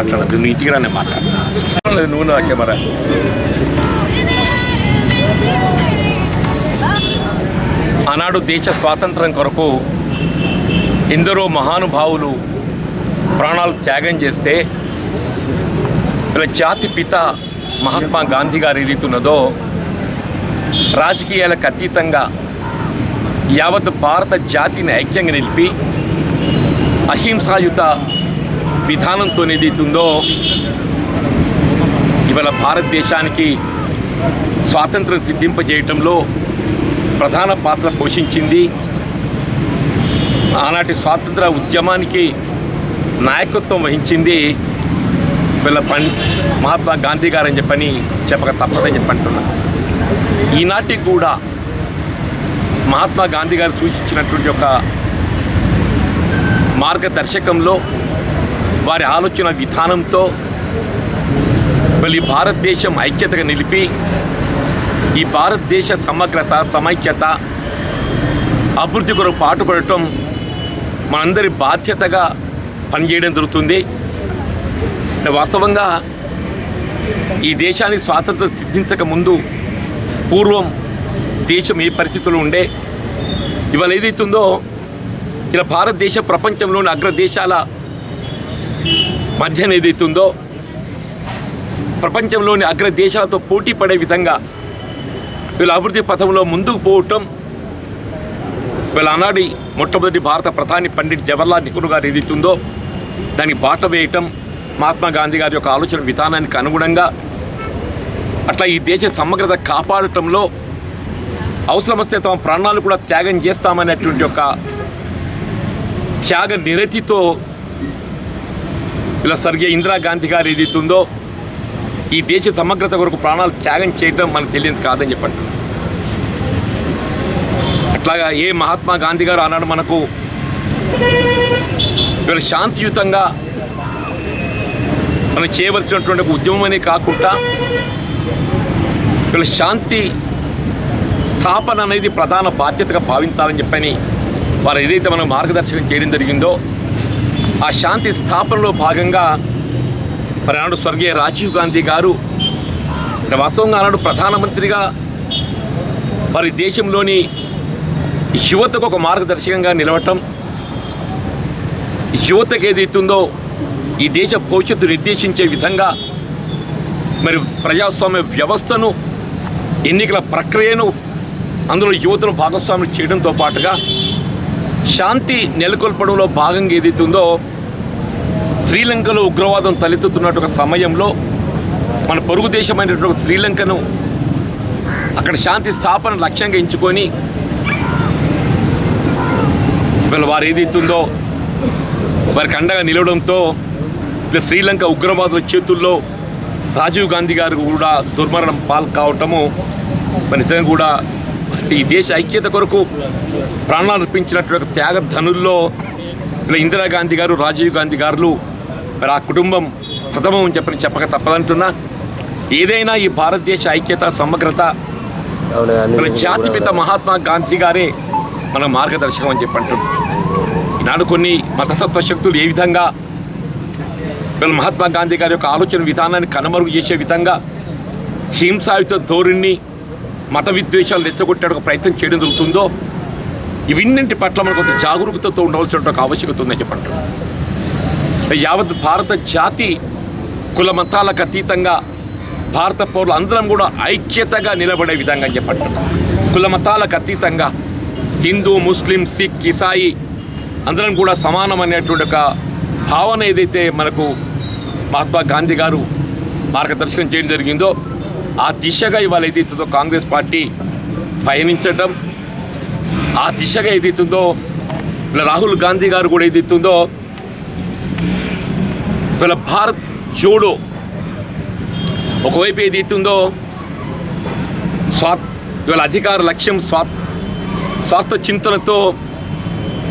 మాట్లాడదు నువ్వు ఇంటికి రానే మాట్లాడదు నువ్వు నా కెమెరా. ఆనాడు దేశ స్వాతంత్రం కొరకు ఎందరో మహానుభావులు ప్రాణాలు త్యాగం చేస్తే ఇలా జాతి పిత మహాత్మా గాంధీ గారు ఏదైతున్నదో రాజకీయాలకు అతీతంగా యావత్ భారత జాతిని ఐక్యంగా నిలిపి అహింసాయుత విధానంతో ఏదైతుందో ఇవాళ భారతదేశానికి స్వాతంత్రం సిద్ధింపజేయటంలో ప్రధాన పాత్ర పోషించింది. ఆనాటి స్వాతంత్ర ఉద్యమానికి నాయకత్వం వహించింది. వీళ్ళ పం మహాత్మా గాంధీ గారని చెప్పని చెప్పక తప్పదని చెప్పంటున్నా ఈనాటికి కూడా మహాత్మా గాంధీ గారు సూచించినటువంటి ఒక మార్గదర్శకంలో వారి ఆలోచన విధానంతో మళ్ళీ భారతదేశం ఐక్యతగా నిలిపి ఈ భారతదేశ సమగ్రత సమైక్యత అభివృద్ధి కొరకు పాటుపడటం మనందరి బాధ్యతగా పనిచేయడం జరుగుతుంది. వాస్తవంగా ఈ దేశానికి స్వాతంత్రం సిద్ధించక ముందు పూర్వం దేశం ఏ పరిస్థితుల్లో ఉండే ఇవాళ ఏదైతుందో ఇలా భారతదేశ ప్రపంచంలోని అగ్రదేశాల మర్జన్ ఏదైతే ఉందో ప్రపంచంలోని అగ్రదేశాలతో పోటీ పడే విధంగా వీళ్ళ అభివృద్ధి పథంలో ముందుకు పోవటం వీళ్ళ ఆనాడి మొట్టమొదటి భారత ప్రధాని పండిట్ జవహర్లాల్ నెహ్రూ గారు ఏదైతుందో దానికి బాట వేయటం మహాత్మా గాంధీ గారి యొక్క ఆలోచన విధానానికి అనుగుణంగా అట్లా ఈ దేశ సమగ్రత కాపాడటంలో అవసరమస్తే తమ ప్రాణాలు కూడా త్యాగం చేస్తామనేటువంటి ఒక త్యాగ నిరతితో ఇలా స్వర్గీయ ఇందిరాగాంధీ గారు ఏదైతుందో ఈ దేశ సమగ్రత కొరకు ప్రాణాలు త్యాగం చేయడం మనకు తెలియదు కాదని చెప్పండి. అట్లాగా ఏ మహాత్మా గాంధీ గారు అన్నాడు మనకు ఇవాళ శాంతియుతంగా మనం చేయవలసినటువంటి ఉద్యమం ఉద్యమమనే కాకుండా ఇవాళ శాంతి స్థాపన అనేది ప్రధాన బాధ్యతగా భావించాలని చెప్పని వారు ఏదైతే మనం మార్గదర్శకం చేయడం జరిగిందో ఆ శాంతి స్థాపనలో భాగంగా మరి స్వర్గీయ రాజీవ్ గాంధీ గారు వాస్తవంగా ఆనాడు ప్రధానమంత్రిగా మరి దేశంలోని యువతకు ఒక మార్గదర్శకంగా నిలవటం యువతకు ఏదైతుందో ఈ దేశ భవిష్యత్తు నిర్దేశించే విధంగా మరి ప్రజాస్వామ్య వ్యవస్థను ఎన్నికల ప్రక్రియను అందులో యువతను భాగస్వామ్యం చేయడంతో పాటుగా శాంతి నెలకొల్పడంలో భాగంగా ఏదైతుందో శ్రీలంకలో ఉగ్రవాదం తలెత్తుతున్నట్టు సమయంలో మన పొరుగు దేశమైనటువంటి శ్రీలంకను అక్కడ శాంతి స్థాపన లక్ష్యంగా ఎంచుకొని ఇవాళ వారు ఏదైతుందో వారికి అండగా నిలవడంతో ఇలా శ్రీలంక ఉగ్రవాదుల చేతుల్లో రాజీవ్ గాంధీ గారు కూడా దుర్మరణం పాల్కావటము మరి నిజంగా కూడా ఈ దేశ ఐక్యత కొరకు ప్రాణాలు అర్పించినటువంటి త్యాగ ధనుల్లో ఇందిరాగాంధీ గారు రాజీవ్ గాంధీ గారు మరి ఆ కుటుంబం ప్రథమం అని చెప్పని చెప్పక తప్పదంటున్నా. ఏదైనా ఈ భారతదేశ ఐక్యత సమగ్రత మన జాతిపిత మహాత్మా గాంధీ గారే మన మార్గదర్శకం అని చెప్పంటున్నాం. ఈనాడు కొన్ని మతతత్వ శక్తులు ఏ విధంగా వీళ్ళ మహాత్మా గాంధీ గారి యొక్క ఆలోచన విధానాన్ని కనుమరుగు చేసే విధంగా హింసాయుత ధోరణి మత విద్వేషాలు రెచ్చగొట్టే ఒక ప్రయత్నం చేయడం జరుగుతుందో ఇవన్నింటి పట్ల మనం కొంత జాగరూకతతో ఉండవలసిన ఒక ఆవశ్యకత ఉందని చెప్పంటారు యావత్ భారత జాతి కుల మతాలకు అతీతంగా భారత పౌరులు అందరం కూడా ఐక్యతగా నిలబడే విధంగా చెప్పంటారు కుల మతాలకు అతీతంగా హిందూ ముస్లిం సిక్ ఇసాయి అందరం కూడా సమానమైనటువంటి ఒక భావన ఏదైతే మనకు మహాత్మా గాంధీ గారు మార్గదర్శకం చేయడం జరిగిందో ఆ దిశగా ఇవాళ ఏదైతుందో కాంగ్రెస్ పార్టీ పయనించటం ఆ దిశగా ఏదైతుందో రాహుల్ గాంధీ గారు కూడా ఏదైతుందో వీళ్ళ భారత్ జోడో ఒకవైపు ఏదైతుందో స్వా వీళ్ళ అధికార లక్ష్యం స్వా స్వార్థ చింతనతో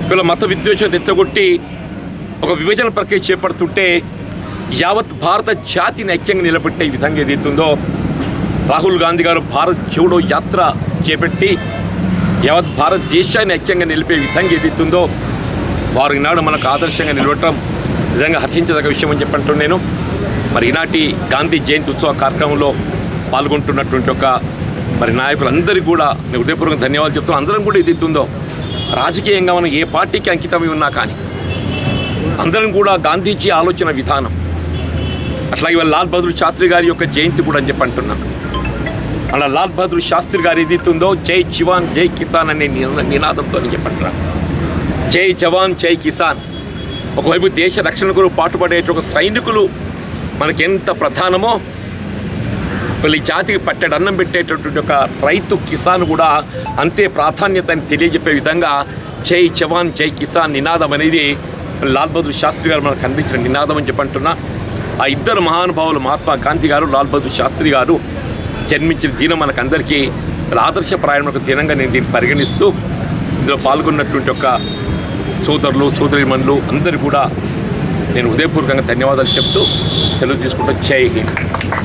వీళ్ళ మత విద్వేషం ఎత్తగొట్టి ఒక విభజన ప్రక్రియ చేపడుతుంటే యావత్ భారత జాతిని ఐక్యంగా నిలబెట్టే విధంగా ఏదైతుందో రాహుల్ గాంధీ గారు భారత్ జోడో యాత్ర చేపట్టి యావత్ భారతదేశాన్ని ఐక్యంగా నిలిపే విధంగా ఏదైతుందో వారు ఈనాడు మనకు ఆదర్శంగా నిలవటం నిజంగా హర్షించదగ్గ విషయం అని చెప్పంటూ నేను. మరి ఈనాటి గాంధీ జయంతి ఉత్సవ కార్యక్రమంలో పాల్గొంటున్నటువంటి ఒక మరి నాయకులందరికీ కూడా నేను హృదయపూర్వక ధన్యవాదాలు చెప్తున్నాను అందరం కూడా ఇది రాజకీయంగా మనం ఏ పార్టీకి అంకితమై ఉన్నా కానీ అందరం కూడా గాంధీజీ ఆలోచన విధానం. అట్లాగే ఇవాళ లాల్ బహదూర్ శాస్త్రి గారి యొక్క జయంతి కూడా అని చెప్పి అంటున్నాను అలా లాల్ బహదూర్ శాస్త్రి గారు ఏదైతుందో జై జవాన్ జై కిసాన్ అనే నినాదంతో అని జై జవాన్ జై కిసాన్. ఒకవైపు దేశ రక్షణ కొరకు ఒక సైనికులు మనకి ఎంత ప్రధానమో వీళ్ళ జాతికి పట్టెడు అన్నం పెట్టేటటువంటి ఒక రైతు కిసాన్ కూడా అంతే ప్రాధాన్యత అని తెలియజెప్పే విధంగా జై జవాన్ జై కిసాన్ నినాదం అనేది లాల్ బహదూర్ శాస్త్రి గారు మనకు అందించిన నినాదం అని చెప్పంటున్నా ఆ ఇద్దరు మహానుభావులు మహాత్మా గాంధీ గారు లాల్ బహదూర్ శాస్త్రి గారు జన్మించిన దినం మనకందరికీ ఆదర్శప్రాయమైన ఒక దినంగా నేను దీన్ని పరిగణిస్తూ ఇందులో పాల్గొన్నటువంటి ఒక సోదరులు సోదరిమణులు అందరూ కూడా నేను ఉదయపూర్వకంగా ధన్యవాదాలు చెప్తూ సెలవు తీసుకుంటూ జై హింద్.